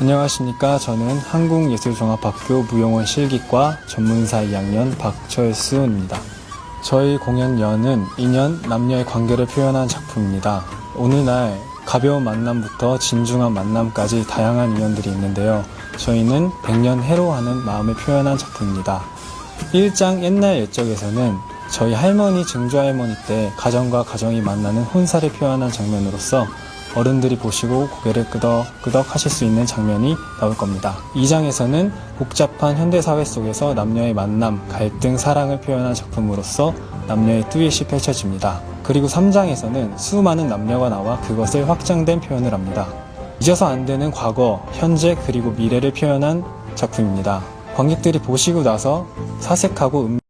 안녕하십니까. 저는 한국예술종합학교 무용원 실기과 전문사 2학년 박철수입니다. 저희 공연연은 인연, 남녀의 관계를 표현한 작품입니다. 오늘날 가벼운 만남부터 진중한 만남까지 다양한 인연들이 있는데요. 저희는 백년 해로하는 마음을 표현한 작품입니다. 1장 옛날 옛적에서는 저희 할머니, 증조할머니 때 가정과 가정이 만나는 혼사를 표현한 장면으로서 어른들이 보시고 고개를 끄덕끄덕 하실 수 있는 장면이 나올 겁니다. 2장에서는 복잡한 현대사회 속에서 남녀의 만남, 갈등, 사랑을 표현한 작품으로서 남녀의 듀엣이 펼쳐집니다. 그리고 3장에서는 수많은 남녀가 나와 그것을 확장된 표현을 합니다. 잊어서 안 되는 과거, 현재, 그리고 미래를 표현한 작품입니다. 관객들이 보시고 나서 사색하고 음